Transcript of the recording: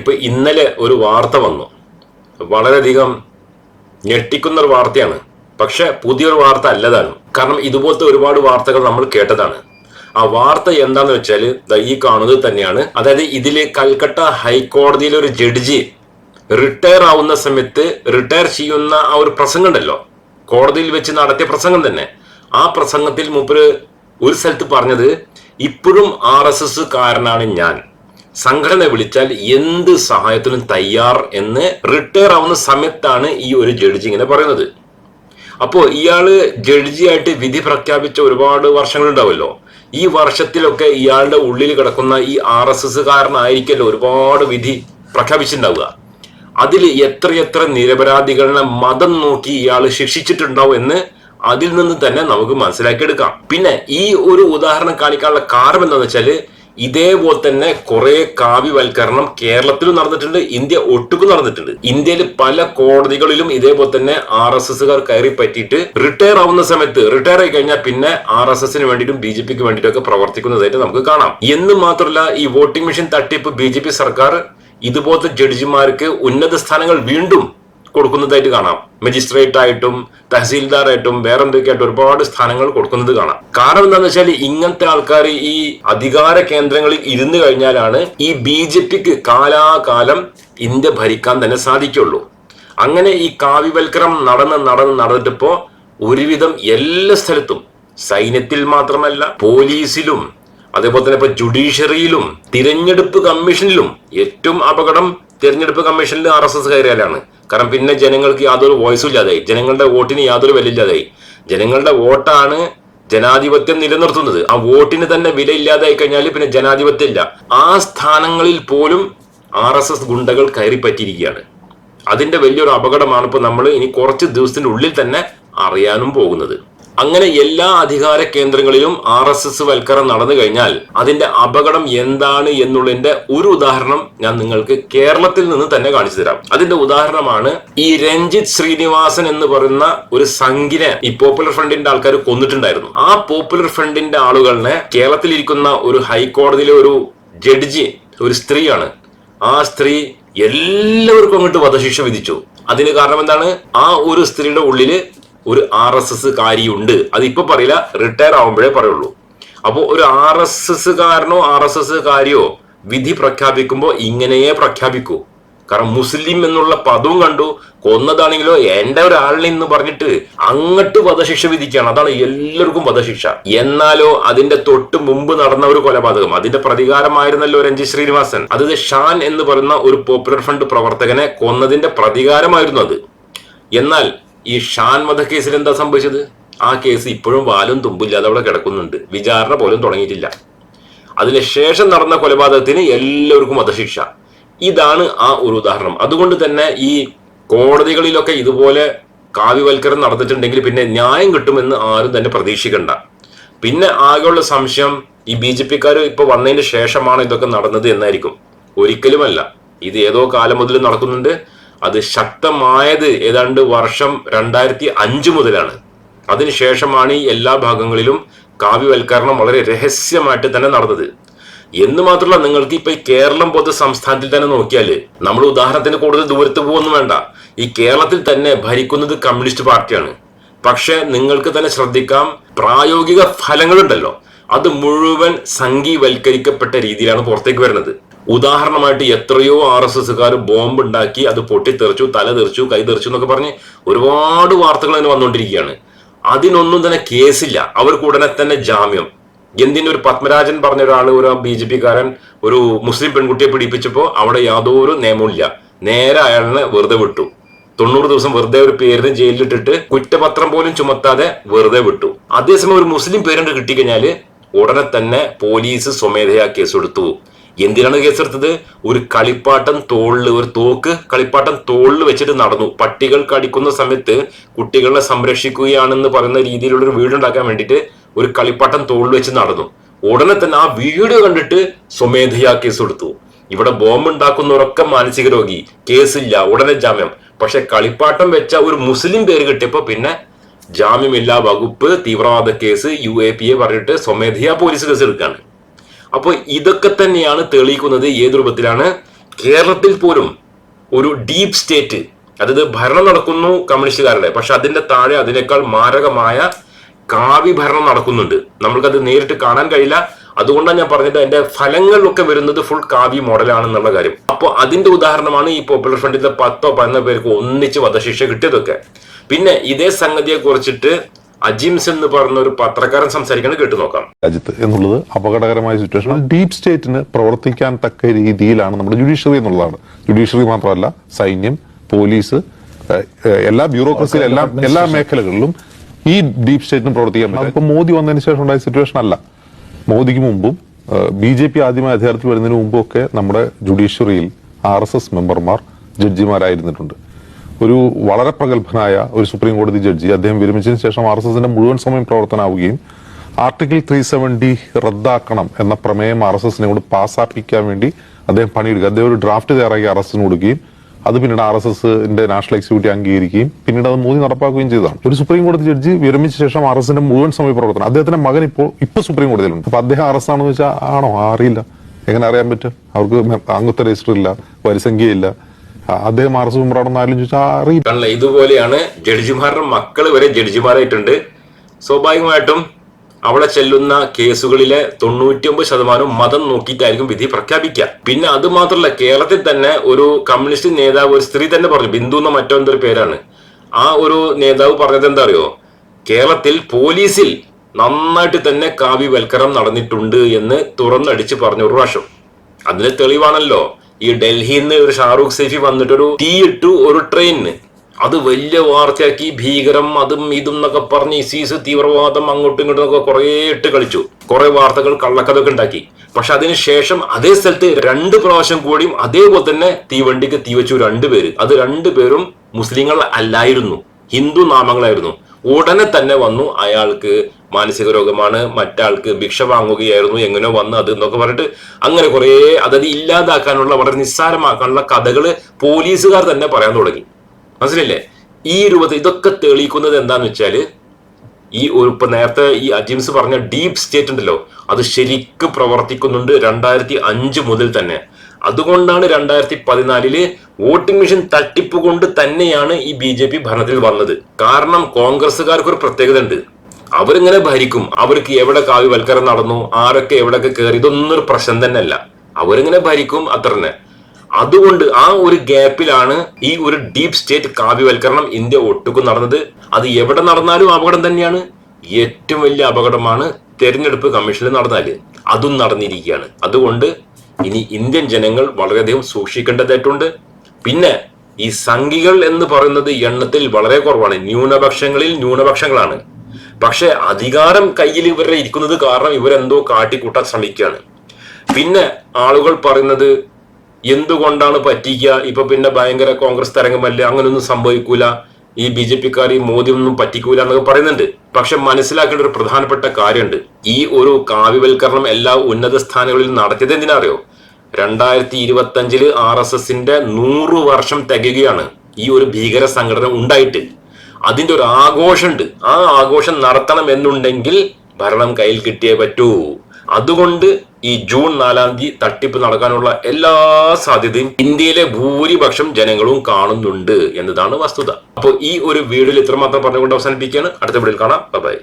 ഇപ്പൊ ഇന്നലെ ഒരു വാർത്ത വന്നു. വളരെയധികം ഞെട്ടിക്കുന്ന ഒരു വാർത്തയാണ്. പക്ഷെ പുതിയൊരു വാർത്ത അല്ലതാണ്. കാരണം ഇതുപോലത്തെ ഒരുപാട് വാർത്തകൾ നമ്മൾ കേട്ടതാണ്. ആ വാർത്ത എന്താന്ന് വെച്ചാൽ ഈ കാണുന്നത് തന്നെയാണ്. അതായത് ഇതിൽ കൽക്കട്ട ഹൈക്കോടതിയിലെ ഒരു ജഡ്ജി റിട്ടയർ ആവുന്ന സമയത്ത് റിട്ടയർ ചെയ്യുന്ന ആ ഒരു പ്രസംഗം ഉണ്ടല്ലോ കോടതിയിൽ വെച്ച് നടത്തിയ പ്രസംഗം തന്നെ. ആ പ്രസംഗത്തിൽ മൂപ്പര് ഒരു സ്ഥലത്ത് പറഞ്ഞത് ഇപ്പോഴും ആർ എസ് എസ് കാരനാണ് ഞാൻ. സംഘടന വിളിച്ചാൽ എന്ത് സഹായത്തിനും തയ്യാർ എന്ന് റിട്ടയർ ആവുന്ന സമയത്താണ് ഈ ഒരു ജഡ്ജി ഇങ്ങനെ പറയുന്നത്. അപ്പോ ഇയാൾ ജഡ്ജിയായിട്ട് വിധി പ്രഖ്യാപിച്ച ഒരുപാട് വർഷങ്ങളുണ്ടാവുമല്ലോ. ഈ വർഷത്തിലൊക്കെ ഇയാളുടെ ഉള്ളിൽ കിടക്കുന്ന ഈ ആർ എസ് എസ് കാരനായിരിക്കല്ലോ ഒരുപാട് വിധി പ്രഖ്യാപിച്ചിട്ടുണ്ടാവുക. അതിൽ എത്രയെത്ര നിരപരാധികളെ മതം നോക്കി ഇയാൾ ശിക്ഷിച്ചിട്ടുണ്ടാവും എന്ന് അതിൽ നിന്ന് തന്നെ നമുക്ക് മനസ്സിലാക്കിയെടുക്കാം. പിന്നെ ഈ ഒരു ഉദാഹരണം കാണിക്കാനുള്ള കാരണം എന്താണെന്ന് വെച്ചാൽ ഇതേപോലെ തന്നെ കുറെ കാവ്യവൽക്കരണം കേരളത്തിലും നടന്നിട്ടുണ്ട് ഇന്ത്യ ഒട്ടുക്കും നടന്നിട്ടുണ്ട്. ഇന്ത്യയിൽ പല കോടതികളിലും ഇതേപോലെ തന്നെ ആർ എസ് എസ്സുകാർ കയറി പറ്റിയിട്ട് റിട്ടയർ ആവുന്ന സമയത്ത് റിട്ടയർ ആയി കഴിഞ്ഞാൽ പിന്നെ ആർ എസ് എസിന് വേണ്ടിയിട്ടും ബി ജെ പിക്ക് വേണ്ടിയിട്ടൊക്കെ പ്രവർത്തിക്കുന്നതായിട്ട് നമുക്ക് കാണാം. എന്ന് മാത്രമല്ല ഈ വോട്ടിംഗ് മെഷീൻ തട്ടിപ്പ് ബി സർക്കാർ ഇതുപോലത്തെ ജഡ്ജിമാർക്ക് ഉന്നത സ്ഥാനങ്ങൾ വീണ്ടും കൊടുക്കുന്നതായിട്ട് കാണാം. മജിസ്ട്രേറ്റ് ആയിട്ടും തഹസീൽദാറായിട്ടും വേറെ എന്തൊക്കെയായിട്ട് ഒരുപാട് സ്ഥാനങ്ങൾ കൊടുക്കുന്നത് കാണാം. കാരണം എന്താണെന്ന് വെച്ചാൽ ഇങ്ങനത്തെ ആൾക്കാർ ഈ അധികാര കേന്ദ്രങ്ങളിൽ ഇരുന്ന് കഴിഞ്ഞാലാണ് ഈ ബി ജെ പിക്ക് കാലാകാലം ഇന്ത്യ ഭരിക്കാൻ തന്നെ സാധിക്കുള്ളൂ. അങ്ങനെ ഈ കാവ്യവൽക്കരണം നടന്ന് നടന്ന് നടന്നിട്ടിപ്പോ ഒരുവിധം എല്ലാ സ്ഥലത്തും സൈന്യത്തിൽ മാത്രമല്ല പോലീസിലും അതേപോലെ തന്നെ ഇപ്പൊ ജുഡീഷ്യറിയിലും തിരഞ്ഞെടുപ്പ് കമ്മീഷനിലും ഏറ്റവും അപകടം തിരഞ്ഞെടുപ്പ് കമ്മീഷനിൽ ആർ എസ് എസ് കയറിയാലാണ്. കാരണം പിന്നെ ജനങ്ങൾക്ക് യാതൊരു വോയിസും ഇല്ലാതായി. ജനങ്ങളുടെ വോട്ടിന് യാതൊരു വിലയില്ലാതായി. ജനങ്ങളുടെ വോട്ടാണ് ജനാധിപത്യം നിലനിർത്തുന്നത്. ആ വോട്ടിന് തന്നെ വില ഇല്ലാതായി കഴിഞ്ഞാൽ പിന്നെ ജനാധിപത്യം ഇല്ല. ആ സ്ഥാനങ്ങളിൽ പോലും ആർ എസ് എസ് ഗുണ്ടകൾ കയറിപ്പറ്റിയിരിക്കുകയാണ്. അതിന്റെ വലിയൊരു അപകടമാണ് ഇപ്പൊ നമ്മൾ ഇനി കുറച്ച് ദിവസത്തിന്റെ ഉള്ളിൽ തന്നെ അറിയാനും പോകുന്നത്. അങ്ങനെ എല്ലാ അധികാര കേന്ദ്രങ്ങളിലും ആർ എസ് എസ് വൽക്കരണം നടന്നു കഴിഞ്ഞാൽ അതിന്റെ അപകടം എന്താണ് എന്നുള്ളതിന്റെ ഒരു ഉദാഹരണം ഞാൻ നിങ്ങൾക്ക് കേരളത്തിൽ നിന്ന് തന്നെ കാണിച്ചു തരാം. അതിന്റെ ഉദാഹരണമാണ് ഈ രഞ്ജിത് ശ്രീനിവാസൻ എന്ന് പറയുന്ന ഒരു സംഘിനെ ഈ പോപ്പുലർ ഫ്രണ്ടിന്റെ ആൾക്കാർ കൊന്നിട്ടുണ്ടായിരുന്നു. ആ പോപ്പുലർ ഫ്രണ്ടിന്റെ ആളുകളെ കേരളത്തിലിരിക്കുന്ന ഒരു ഹൈക്കോടതിയിലെ ഒരു ജഡ്ജി ഒരു സ്ത്രീയാണ്. ആ സ്ത്രീ എല്ലാവർക്കും അങ്ങോട്ട് വധശിക്ഷ വിധിച്ചു. അതിന് കാരണം എന്താണ്? ആ ഒരു സ്ത്രീയുടെ ഉള്ളിൽ ഒരു ആർ എസ് എസ് കാരിയുണ്ട് അത് പറയില്ല റിട്ടയർ ആവുമ്പോഴേ പറയുള്ളൂ. അപ്പോൾ ഒരു ആർ എസ് എസ് കാരനോ ആർ എസ് എസ് കാരിയോ വിധി പ്രഖ്യാപിക്കുമ്പോൾ ഇങ്ങനെയേ പ്രഖ്യാപിക്കൂ. കാരണം മുസ്ലിം എന്നുള്ള പദവും കണ്ടു കൊന്നതാണെങ്കിലോ എന്റെ ഒരാളിനെ എന്ന് പറഞ്ഞിട്ട് അങ്ങട്ട് വധശിക്ഷ വിധിക്കുകയാണ്. അതാണ് എല്ലാവർക്കും വധശിക്ഷ. എന്നാലോ അതിന്റെ തൊട്ട് മുമ്പ് നടന്ന ഒരു കൊലപാതകം. അതിന്റെ പ്രതികാരമായിരുന്നല്ലോ രഞ്ജി ശ്രീനിവാസൻ. അത് ഷാൻ എന്ന് പറയുന്ന ഒരു പോപ്പുലർ ഫ്രണ്ട് പ്രവർത്തകനെ കൊന്നതിന്റെ പ്രതികാരമായിരുന്നു അത്. എന്നാൽ ഈ ഷാൻ വധക്കേസിൽ എന്താ സംഭവിച്ചത്? ആ കേസ് ഇപ്പോഴും വാലും തുമ്പില്ലാതെ അവിടെ കിടക്കുന്നുണ്ട്. വിചാരണ പോലും തുടങ്ങിയിട്ടില്ല. അതിനുശേഷം നടന്ന കൊലപാതകത്തിന് എല്ലാവർക്കും വധശിക്ഷ. ഇതാണ് ആ ഒരു ഉദാഹരണം. അതുകൊണ്ട് തന്നെ ഈ കോടതികളിലൊക്കെ ഇതുപോലെ കാവ്യവൽക്കരണം നടന്നിട്ടുണ്ടെങ്കിൽ പിന്നെ ന്യായം കിട്ടുമെന്ന് ആരും തന്നെ പ്രതീക്ഷിക്കണ്ട. പിന്നെ ആകെയുള്ള സംശയം ഈ ബി ജെ പിക്കാർ ഇപ്പൊ വന്നതിന് ശേഷമാണ് ഇതൊക്കെ നടന്നത് എന്നായിരിക്കും. ഒരിക്കലുമല്ല. ഇത് ഏതോ കാലം മുതൽ നടക്കുന്നുണ്ട്. അത് ശക്തമായത് ഏതാണ്ട് വർഷം രണ്ടായിരത്തി അഞ്ച് മുതലാണ് അതിനുശേഷമാണ് ഈ എല്ലാ ഭാഗങ്ങളിലും കാവ്യവൽക്കരണം വളരെ രഹസ്യമായിട്ട് തന്നെ നടന്നത്. എന്ന് മാത്രമല്ല നിങ്ങൾക്ക് ഇപ്പൊ ഈ കേരളം പോലത്തെ സംസ്ഥാനത്തിൽ തന്നെ നോക്കിയാൽ നമ്മൾ ഉദാഹരണത്തിന് കൂടുതൽ ദൂരത്ത് പോകുന്നു വേണ്ട. ഈ കേരളത്തിൽ തന്നെ ഭരിക്കുന്നത് കമ്മ്യൂണിസ്റ്റ് പാർട്ടിയാണ്. പക്ഷെ നിങ്ങൾക്ക് തന്നെ ശ്രദ്ധിക്കാം പ്രായോഗിക ഫലങ്ങളുണ്ടല്ലോ. അത് മുഴുവൻ സംഘീവൽക്കരിക്കപ്പെട്ട രീതിയിലാണ് പുറത്തേക്ക് വരുന്നത്. ഉദാഹരണമായിട്ട് എത്രയോ ആർ എസ് എസ്സുകാർ ബോംബ് ഉണ്ടാക്കി അത് പൊട്ടിത്തെറിച്ചു തല തെറിച്ചു കൈ തെറിച്ചു എന്നൊക്കെ പറഞ്ഞ് ഒരുപാട് വാർത്തകൾ അതിന് വന്നുകൊണ്ടിരിക്കുകയാണ്. അതിനൊന്നും തന്നെ കേസില്ല. അവർക്ക് ഉടനെ തന്നെ ജാമ്യം. എന്തിന് ഒരു പത്മരാജൻ പറഞ്ഞ ഒരാൾ ഒരു ബി ജെ പിക്കാരൻ ഒരു മുസ്ലിം പെൺകുട്ടിയെ പിടിപ്പിച്ചപ്പോൾ അവിടെ യാതൊരു നിയമവും ഇല്ല. നേരെ അയാളിനെ വെറുതെ വിട്ടു. തൊണ്ണൂറ് ദിവസം വെറുതെ ഒരു പേരിന് ജയിലിലിട്ടിട്ട് കുറ്റപത്രം പോലും ചുമത്താതെ വെറുതെ വിട്ടു. അതേസമയം ഒരു മുസ്ലിം പേരുണ്ട് കിട്ടിക്കഴിഞ്ഞാൽ ഉടനെ തന്നെ പോലീസ് സ്വമേധയാ കേസെടുത്തു. എന്തിനാണ് കേസെടുത്തത്? ഒരു കളിപ്പാട്ടം തോളിൽ ഒരു തോക്ക് കളിപ്പാട്ടം തോളിൽ വെച്ചിട്ട് നടന്നു. പട്ടികൾ കടിക്കുന്ന സമയത്ത് കുട്ടികളെ സംരക്ഷിക്കുകയാണെന്ന് പറയുന്ന രീതിയിലുള്ള ഒരു വീടുണ്ടാക്കാൻ വേണ്ടിയിട്ട് ഒരു കളിപ്പാട്ടം തോളിൽ വെച്ച് നടന്നു. ഉടനെ തന്നെ ആ വീഡിയോ കണ്ടിട്ട് സ്വമേധയാ കേസ് കൊടുത്തു ഇവിടെ ബോംബ് ഉണ്ടാക്കുന്നവരൊക്കെ മാനസിക രോഗി. കേസില്ല ഉടനെ ജാമ്യം. പക്ഷെ കളിപ്പാട്ടം വെച്ച ഒരു മുസ്ലിം പേര് കിട്ടിയപ്പോ പിന്നെ ജാമ്യമില്ലാ വകുപ്പ് തീവ്രവാദ case U A P A പറഞ്ഞിട്ട് സ്വമേധയാ പോലീസ് കേസ് എടുക്കുകയാണ് അപ്പോൾ ഇതൊക്കെ തന്നെയാണ് തെളിയിക്കുന്നത് ഏത് രൂപത്തിലാണ്? കേരളത്തിൽ പോലും ഒരു ഡീപ് സ്റ്റേറ്റ് അതായത് ഭരണം നടക്കുന്നു കമ്മ്യൂണിസ്റ്റുകാരുടെ പക്ഷെ അതിന്റെ താഴെ അതിനേക്കാൾ മാരകമായ കാവി ഭരണം നടക്കുന്നുണ്ട്. നമ്മൾക്കത് നേരിട്ട് കാണാൻ കഴിയില്ല. അതുകൊണ്ടാണ് ഞാൻ പറഞ്ഞത് അതിന്റെ ഫലങ്ങളിലൊക്കെ വരുന്നത് ഫുൾ കാവി മോഡലാണെന്നുള്ള കാര്യം. അപ്പോൾ അതിന്റെ ഉദാഹരണമാണ് ഈ പോപ്പുലർ ഫ്രണ്ടിലെ പത്തോ പതിനോ പേർക്ക് ഒന്നിച്ച് വധശിക്ഷ കിട്ടിയതൊക്കെ. പിന്നെ ഇതേ സംഗതിയെ കുറിച്ചിട്ട് അജിംസ് എന്ന് പറഞ്ഞ ഒരു പത്രക്കാരൻ സംസാരിക്കുന്നത് കേട്ടു നോക്കാം. രാജ്യത്ത് എന്നുള്ളത് അപകടകരമായ സിറ്റുവേഷൻ ഡീപ് സ്റ്റേറ്റിന് പ്രവർത്തിക്കാൻ തക്ക രീതിയിലാണ് നമ്മുടെ ജുഡീഷ്യറി എന്നുള്ളതാണ്. ജുഡീഷ്യറി മാത്രമല്ല സൈന്യം പോലീസ് എല്ലാ ബ്യൂറോക്രസിയിലും എല്ലാ എല്ലാ മേഖലകളിലും ഈ ഡീപ് സ്റ്റേറ്റിന് പ്രവർത്തിക്കാൻ പറ്റും. ഇപ്പൊ മോദി വന്നതിന് ശേഷം ഉണ്ടായ സിറ്റുവേഷൻ അല്ല. മോദിക്ക് മുമ്പും ബി ജെ പി ആദ്യമായി അധികാരത്തിൽ വരുന്നതിന് മുമ്പും ഒക്കെ നമ്മുടെ ജുഡീഷ്യറിയിൽ ആർ എസ് എസ് മെമ്പർമാർ ജഡ്ജിമാരായിരുന്നിട്ടുണ്ട് ഒരു വളരെ പ്രഗത്ഭനായ ഒരു സുപ്രീം കോടതി ജഡ്ജി. അദ്ദേഹം വിരമിച്ചതിന് ശേഷം ആർ എസ് എസിന്റെ മുഴുവൻ സമയം പ്രവർത്തനമാവുകയും ആർട്ടിക്കിൾ ത്രീ സെവന്റി റദ്ദാക്കണം എന്ന പ്രമേയം ആർ എസ് എസിനെ കൊണ്ട് പാസ്സാപ്പിക്കാൻ വേണ്ടി അദ്ദേഹം പണിയെടുക്കുക. അദ്ദേഹം ഒരു ഡ്രാഫ്റ്റ് തയ്യാറാക്കി ആർ എസ് എസിന് കൊടുക്കുകയും അത് പിന്നീട് ആർ എസ് എസിന്റെ നാഷണൽ എക്സിക്യൂട്ടീവ് അംഗീകരിക്കുകയും പിന്നീട് അത് മോദി നടപ്പാക്കുകയും ചെയ്തതാണ്. ഒരു സുപ്രീം കോടതി ജഡ്ജി വിരമിച്ച ശേഷം ആർ എസിന്റെ മുഴുവൻ സമയ പ്രവർത്തനം. അദ്ദേഹത്തിന്റെ മകൻ ഇപ്പോൾ ഇപ്പൊ സുപ്രീം കോടതിയിലുണ്ട് അപ്പൊ അദ്ദേഹം അറസ്റ്റ് ആണെന്ന് വെച്ചാൽ ആണോ? അറിയില്ല. എങ്ങനെ അറിയാൻ പറ്റും? അവർക്ക് അംഗത്വ രജിസ്റ്റർ ഇല്ല വരിസംഖ്യയില്ല. അദ്ദേഹം ആർ എസ് മെമ്പറാണെന്ന് ആരും അറിയില്ല. ഇതുപോലെയാണ് ജഡ്ജിമാരുടെ മക്കൾ വരെ ജഡ്ജിമാരായിട്ടുണ്ട്. സ്വാഭാവികമായിട്ടും അവിടെ ചെല്ലുന്ന കേസുകളിലെ തൊണ്ണൂറ്റിയൊമ്പത് ശതമാനം മതം നോക്കിയിട്ടായിരിക്കും വിധി പ്രഖ്യാപിക്കുക. പിന്നെ അത് മാത്രമല്ല കേരളത്തിൽ തന്നെ ഒരു കമ്മ്യൂണിസ്റ്റ് നേതാവ് ഒരു സ്ത്രീ തന്നെ പറഞ്ഞു ബിന്ദു എന്ന മറ്റോ എന്തൊരു പേരാണ്. ആ ഒരു നേതാവ് പറഞ്ഞത് എന്താ അറിയോ കേരളത്തിൽ പോലീസിൽ നന്നായിട്ട് തന്നെ കാവ്യവൽക്കരണം നടന്നിട്ടുണ്ട് എന്ന് തുറന്നടിച്ച് പറഞ്ഞു ഒരു പ്രാവശ്യം. അതിന് തെളിവാണല്ലോ. ഈ ഡൽഹിയിൽ നിന്ന് ഒരു ഷാറൂഖ് സൈഫി വന്നിട്ടൊരു തീ ഇട്ടു ഒരു ട്രെയിനിന്. അത് വലിയ വാർത്തയാക്കി ഭീകരം അതും ഇതും എന്നൊക്കെ പറഞ്ഞ് ഇസീസ് തീവ്രവാദം അങ്ങോട്ടും ഇങ്ങോട്ടും ഒക്കെ കുറേ ഇട്ട് കളിച്ചു. കുറെ വാർത്തകൾ കള്ളക്കഥൊക്കെ ഉണ്ടാക്കി. പക്ഷെ അതിനുശേഷം അതേ സ്ഥലത്ത് രണ്ട് പ്രാവശ്യം കൂടിയും അതേപോലെ തന്നെ തീവണ്ടിക്ക് തീവച്ചു രണ്ടുപേര്. അത് രണ്ടുപേരും മുസ്ലിങ്ങൾ അല്ലായിരുന്നു. ഹിന്ദു നാമങ്ങളായിരുന്നു. ഉടനെ തന്നെ വന്നു. അയാൾക്ക് മാനസിക രോഗമാണ്. മറ്റാൾക്ക് ഭിക്ഷ വാങ്ങുകയായിരുന്നു. എങ്ങനെയോ വന്ന് അത് എന്നൊക്കെ പറഞ്ഞിട്ട് അങ്ങനെ കുറേ അതത് ഇല്ലാതാക്കാനുള്ള വളരെ നിസ്സാരമാക്കാനുള്ള കഥകൾ പോലീസുകാർ തന്നെ പറയാൻ തുടങ്ങി. മനസ്സിലല്ലേ ഈ രൂപത്തിൽ ഇതൊക്കെ തെളിയിക്കുന്നത് എന്താന്ന് വെച്ചാൽ ഈ ഒരു ഇപ്പൊ നേരത്തെ ഈ അജിംസ് പറഞ്ഞ ഡീപ് സ്റ്റേറ്റ് ഉണ്ടല്ലോ. അത് ശരിക്കും പ്രവർത്തിക്കുന്നുണ്ട് രണ്ടായിരത്തി അഞ്ച് മുതൽ തന്നെ. അതുകൊണ്ടാണ് രണ്ടായിരത്തി പതിനാലിൽ വോട്ടിംഗ് മെഷീൻ തട്ടിപ്പ് കൊണ്ട് തന്നെയാണ് ഈ ബി ജെ പി ഭരണത്തിൽ വന്നത്. കാരണം കോൺഗ്രസ്സുകാർക്ക് ഒരു പ്രത്യേകത ഉണ്ട് അവരിങ്ങനെ ഭരിക്കും. അവർക്ക് എവിടെ കാവ്യവൽക്കരണം നടന്നു ആരൊക്കെ എവിടെയൊക്കെ കയറി ഇതൊന്നും ഒരു പ്രശ്നം തന്നെയല്ല. അവരിങ്ങനെ ഭരിക്കും അത്ര തന്നെ. അതുകൊണ്ട് ആ ഒരു ഗ്യാപ്പിലാണ് ഈ ഒരു ഡീപ് സ്റ്റേറ്റ് കാവ്യവൽക്കരണം ഇന്ത്യ ഒട്ടുക്കും നടന്നത്. അത് എവിടെ നടന്നാലും അപകടം തന്നെയാണ്. ഏറ്റവും വലിയ അപകടമാണ് തെരഞ്ഞെടുപ്പ് കമ്മീഷനിൽ നടന്നാൽ. അതും നടന്നിരിക്കുകയാണ്. അതുകൊണ്ട് ഇനി ഇന്ത്യൻ ജനങ്ങൾ വളരെയധികം സൂക്ഷിക്കേണ്ടതായിട്ടുണ്ട്. പിന്നെ ഈ സംഘികൾ എന്ന് പറയുന്നത് എണ്ണത്തിൽ വളരെ കുറവാണ്. ന്യൂനപക്ഷങ്ങളിൽ ന്യൂനപക്ഷങ്ങളാണ്. പക്ഷെ അധികാരം കയ്യിൽ ഇവരുടെ ഇരിക്കുന്നത് കാരണം ഇവരെന്തോ കാട്ടിക്കൂട്ടാൻ ശ്രമിക്കുകയാണ്. പിന്നെ ആളുകൾ പറയുന്നത് എന്തുകൊണ്ടാണ് പറ്റിക്കുക? ഇപ്പൊ പിന്നെ ഭയങ്കര കോൺഗ്രസ് തരംഗമല്ലേ? അങ്ങനെയൊന്നും സംഭവിക്കൂല. ഈ ബി ജെ പിക്കാർ ഈ മോദി ഒന്നും പറ്റിക്കൂല എന്നൊക്കെ പറയുന്നുണ്ട്. പക്ഷെ മനസ്സിലാക്കേണ്ട ഒരു പ്രധാനപ്പെട്ട കാര്യമുണ്ട്. ഈ ഒരു കാവ്യവൽക്കരണം എല്ലാ ഉന്നത സ്ഥാനങ്ങളിലും നടത്തിയത് എന്തിനാ അറിയോ? രണ്ടായിരത്തി ഇരുപത്തഞ്ചിൽ ആർ എസ് എസിന്റെ നൂറ് വർഷം തികയുകയാണ് ഈ ഒരു ഭീകര സംഘടന ഉണ്ടായിട്ട്. അതിന്റെ ഒരു ആഘോഷമുണ്ട്. ആ ആഘോഷം നടത്തണം എന്നുണ്ടെങ്കിൽ ഭരണം കയ്യിൽ കിട്ടിയേ പറ്റൂ. അതുകൊണ്ട് ഈ ജൂൺ നാലാം തീയതി തട്ടിപ്പ് നടക്കാനുള്ള എല്ലാ സാധ്യതയും ഇന്ത്യയിലെ ഭൂരിപക്ഷം ജനങ്ങളും കാണുന്നുണ്ട് എന്നതാണ് വസ്തുത. അപ്പോൾ ഈ ഒരു വീഡിയോയിൽ ഇത്രമാത്രം പറഞ്ഞുകൊണ്ട് അവസാനിപ്പിക്കുകയാണ്. അടുത്ത വീഡിയോയിൽ കാണാം. ബൈ